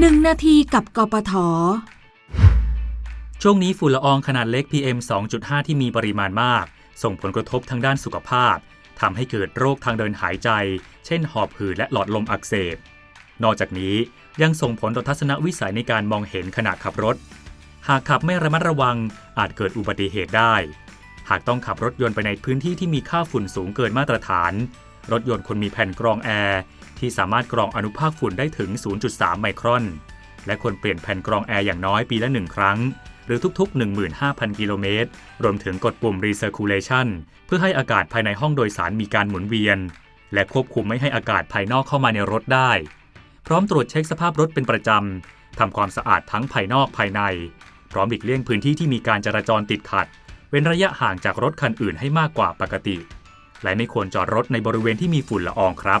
1นาทีกับกปท ช่วงนี้ฝุ่นละอองขนาดเล็ก PM 2.5 ที่มีปริมาณมาก ส่งผลกระทบทางด้านสุขภาพทำให้เกิดโรคทางเดินหายใจ เช่น หอบหืดและหลอดลมอักเสบ นอกจากนี้ยังส่งผลต่อทัศนวิสัยในการมองเห็นขณะขับรถ หากขับไม่ระมัดระวังอาจเกิดอุบัติเหตุได้ หากต้องขับรถยนต์ไปในพื้นที่ที่มีค่าฝุ่นสูงเกินมาตรฐาน รถยนต์ควรมีแผ่นกรองแอร์ที่สามารถกรองอนุภาคฝุ่นได้ถึง 0.3 ไมครอน และควรเปลี่ยนแผ่นกรองแอร์อย่างน้อยปีละหนึ่งครั้ง หรือทุกๆ 15,000 กิโลเมตร รวมถึงกดปุ่ม Recirculation เพื่อให้อากาศภายในห้องโดยสารมีการหมุนเวียน และควบคุมไม่ให้อากาศภายนอกเข้ามาในรถได้ พร้อมตรวจเช็คสภาพรถเป็นประจำทำความสะอาดทั้งภายนอกภายใน พร้อมหลีกเลี่ยงพื้นที่ที่มีการจราจรติดขัด เว้นระยะห่างจากรถคันอื่นให้มากกว่าปกติ และไม่ควรจอดรถในบริเวณที่มีฝุ่นละอองครับ